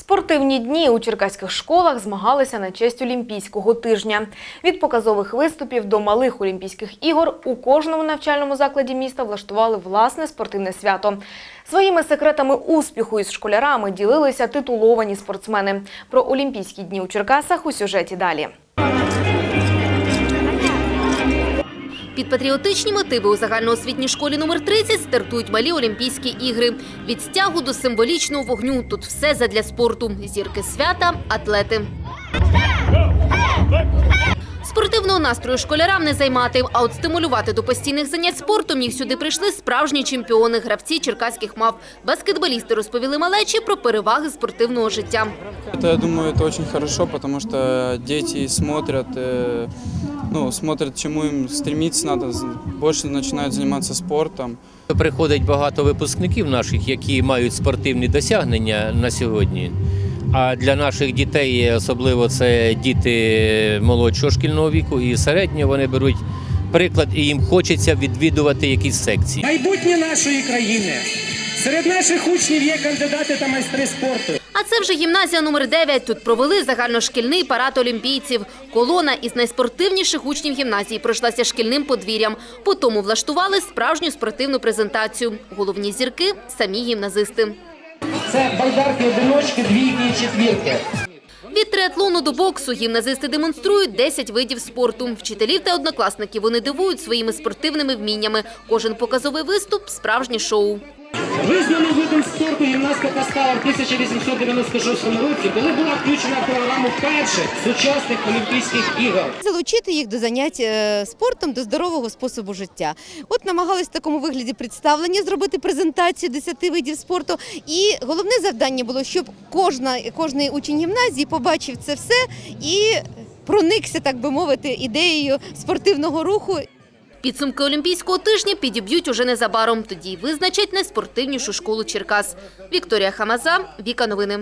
Спортивні дні у черкаських школах змагалися на честь Олімпійського тижня. Від показових виступів до малих Олімпійських ігор у кожному навчальному закладі міста влаштували власне спортивне свято. Своїми секретами успіху із школярами ділилися титуловані спортсмени. Про Олімпійські дні у Черкасах у сюжеті далі. Під патріотичні мотиви у загальноосвітній школі номер 30 стартують малі Олімпійські ігри. Від стягу до символічного вогню тут все задля спорту. Зірки свята, атлети. Спортивного настрою школярам не займати, а от стимулювати до постійних занять спортом їх сюди прийшли справжні чемпіони, гравці черкаських мав. Баскетболісти розповіли малечі про переваги спортивного життя. Это, я думаю, это очень хорошо, потому что дети смотрят, э, ну, смотрят, чему им стремиться надо, з- больше начинают заниматься спортом. Приходить багато випускників наших, які мають спортивні досягнення на сьогодні. А для наших дітей, особливо це діти молодшого шкільного віку і середнього, вони беруть приклад і їм хочеться відвідувати якісь секції. Майбутнє нашої країни. Серед наших учнів є кандидати та майстри спорту. А це вже гімназія номер 9. Тут провели загальношкільний парад олімпійців. Колона із найспортивніших учнів гімназії пройшлася шкільним подвір'ям. По тому влаштували справжню спортивну презентацію. Головні зірки – самі гімназисти. Це байдарки одиночки, двійки і четвірки. Від триатлону до боксу гімназисти демонструють 10 видів спорту. Вчителів та однокласників вони дивують своїми спортивними вміннями. Кожен показовий виступ – справжнє шоу. Визнаним видом спорту гімнастика стала в 1896 році, коли була включена в програму перших сучасних Олімпійських ігор. залучити їх до занять е, спортом, до здорового способу життя. От намагались в такому вигляді представлення зробити презентацію 10 видів спорту. І головне завдання було, щоб кожна, кожний учень гімназії побачив це все і проникся, так би мовити, ідеєю спортивного руху. Підсумки Олімпійського тижня підіб'ють уже незабаром. Тоді й визначать найспортивнішу школу Черкас. Вікторія Хамаза, Віка Новини.